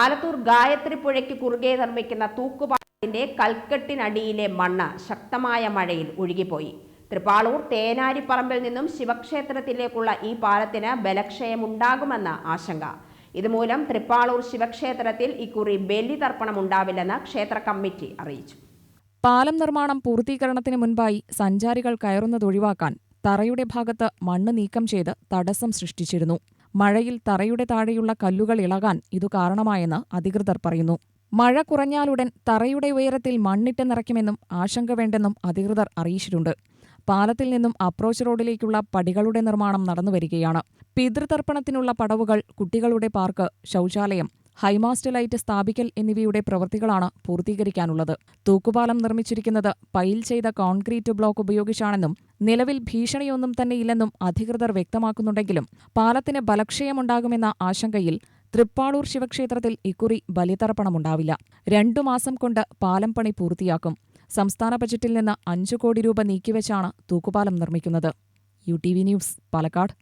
ആലത്തൂർ ഗായത്രി പുഴയ്ക്ക് കുറുകെ നിർമ്മിക്കുന്ന തൂക്കുപാലത്തിന്റെ കൽക്കെട്ടിനടിയിലെ മണ്ണ് ശക്തമായ മഴയിൽ ഒഴുകിപ്പോയി. തൃപ്പാളൂർ തേനാരിപ്പറമ്പിൽ നിന്നും ശിവക്ഷേത്രത്തിലേക്കുള്ള ഈ പാലത്തിന് ബലക്ഷയമുണ്ടാകുമെന്ന ആശങ്ക. ഇതുമൂലം തൃപ്പാളൂർ ശിവക്ഷേത്രത്തിൽ ഇക്കുറി ബലി തർപ്പണം ഉണ്ടാവില്ലെന്ന് ക്ഷേത്ര കമ്മിറ്റി അറിയിച്ചു. പാലം നിർമ്മാണം പൂർത്തീകരണത്തിന് മുൻപായി സഞ്ചാരികൾ കയറുന്നത് ഒഴിവാക്കാൻ തറയുടെ ഭാഗത്ത് മണ്ണ് നീക്കം ചെയ്ത് തടസ്സം സൃഷ്ടിച്ചിരുന്നു. മഴയിൽ തറയുടെ താഴെയുള്ള കല്ലുകൾ ഇളകാൻ ഇതു കാരണമായെന്ന് അധികൃതർ പറയുന്നു. മഴ കുറഞ്ഞാലുടൻ തറയുടെ ഉയരത്തിൽ മണ്ണിട്ട് നിറയ്ക്കുമെന്നും ആശങ്ക വേണ്ടെന്നും അധികൃതർ അറിയിച്ചിട്ടുണ്ട്. പാലത്തിൽ നിന്നും അപ്രോച്ച് റോഡിലേക്കുള്ള പടികളുടെ നിർമ്മാണം നടന്നുവരികയാണ്. പിതൃതർപ്പണത്തിനുള്ള പടവുകൾ കുട്ടികളുടെ പാർക്ക് ശൗചാലയം ഹൈമാസ്റ്റ് ലൈറ്റ് സ്ഥാപിക്കൽ എന്നിവയുടെ പ്രവൃത്തികളാണ് പൂർത്തീകരിക്കാനുള്ളത്. തൂക്കുപാലം നിർമ്മിച്ചിരിക്കുന്നത് പൈൽ ചെയ്ത കോൺക്രീറ്റ് ബ്ലോക്ക് ഉപയോഗിച്ചാണെന്നും നിലവിൽ ഭീഷണിയൊന്നും തന്നെയില്ലെന്നും അധികൃതർ വ്യക്തമാക്കുന്നുണ്ടെങ്കിലും പാലത്തിന് ബലക്ഷയമുണ്ടാകുമെന്ന ആശങ്കയിൽ തൃപ്പാളൂർ ശിവക്ഷേത്രത്തിൽ ഇക്കുറി ബലിതർപ്പണമുണ്ടാവില്ല. രണ്ടു മാസം കൊണ്ട് പാലം പണി പൂർത്തിയാക്കും. സംസ്ഥാന ബജറ്റിൽ നിന്ന് അഞ്ചു കോടി രൂപ നീക്കിവെച്ചാണ് തൂക്കുപാലം നിർമ്മിക്കുന്നത്. U T V news Palakkad.